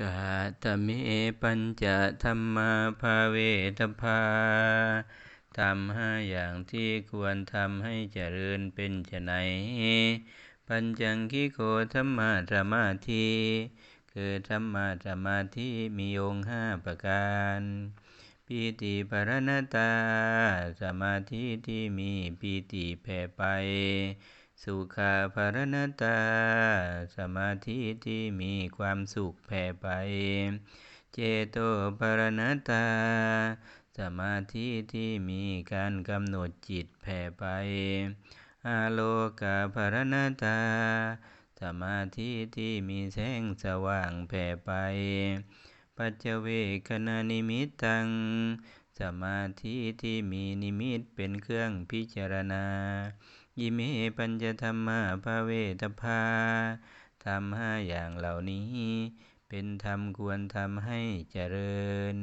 กาตเมปัญจธรรมาภาเวทพาทำห้าอย่างที่ควรทำให้เจริญเป็นไฉนปัญจังคิโกธรรมาสมาธิคือธรรมาสมาธิมีองค์ห้าประการปีติภารณตา สมาธิที่มีปีติแผ่ไป สุขาภารณตา สมาธิที่มีความสุขแผ่ไป เจโตภารณตา สมาธิที่มีการกำหนดจิตแผ่ไปอาโลกาภารณตา สมาธิที่มีแสงสว่างแผ่ไป ปัจเจเวคณานิมิตตัง สมาธิที่มีนิมิตเป็นเครื่องพิจารณา ยิเมปัญจธรรมาภาเวทพาทำห้าอย่างเหล่านี้ เป็นธรรมควรทำให้เจริญ